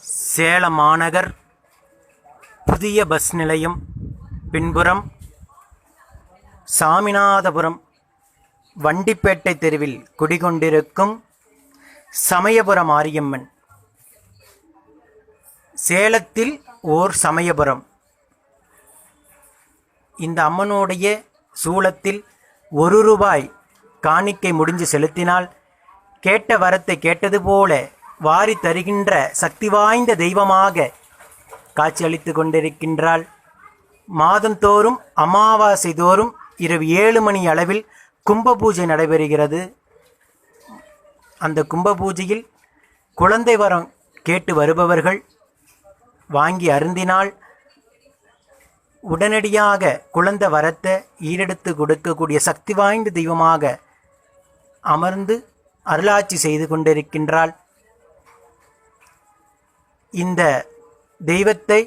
சேலம் மாநகர் புதிய பஸ் நிலையம் பின்புறம் சாமிநாதபுரம் வண்டிப்பேட்டை தெருவில் குடிகொண்டிருக்கும் சமயபுரம் மாரியம்மன். சேலத்தில் ஓர் சமயபுரம். இந்த அம்மனுடைய சூலத்தில் ஒரு ரூபாய் காணிக்கை முடிஞ்சு செலுத்தினால் கேட்ட வரத்தை கேட்டது போல வாரி தருகின்ற சக்தி வாய்ந்த தெய்வமாக காட்சியளித்து கொண்டிருக்கின்றாள். மாதந்தோறும் அமாவாசை தோறும் இரவு ஏழு மணி அளவில் கும்ப பூஜை நடைபெறுகிறது. அந்த கும்ப பூஜையில் குழந்தை வரம் கேட்டு வருபவர்கள் வாங்கி அருந்தினால் உடனடியாக குழந்தை வரத்தை ஈரெடுத்து கொடுக்கக்கூடிய சக்தி வாய்ந்த தெய்வமாக அமர்ந்து அருளாட்சி செய்து கொண்டிருக்கின்றாள். இந்த தெய்வத்தை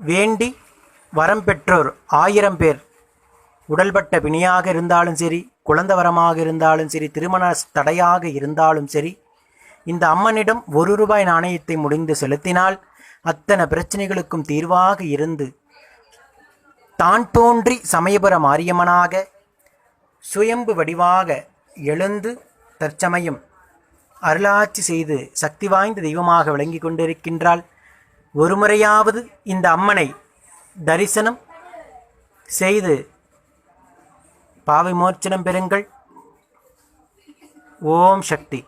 வேண்டி வரம் பெற்றோர் ஆயிரம் பேர். உடல்பட்ட பிணியாக இருந்தாலும் சரி குழந்தை வரமாக இருந்தாலும் சரி திருமண தடையாக இருந்தாலும் சரி இந்த அம்மனிடம் ஒரு ரூபாய் நாணயத்தை முடிந்து செலுத்தினால் அத்தனை பிரச்சனைகளுக்கும் தீர்வாக இருந்து தான் தோன்றி சமயபுர மாரியம்மனாக சுயம்பு வடிவாக எழுந்து தற்சமயம் அருளாட்சி செய்து சக்தி வாய்ந்த தெய்வமாக விளங்கி கொண்டிருக்கின்றாள். ஒரு முறையாவது இந்த அம்மனை தரிசனம் செய்து பாவிமோர்ச்சனம் பெறுங்கள். ஓம் சக்தி.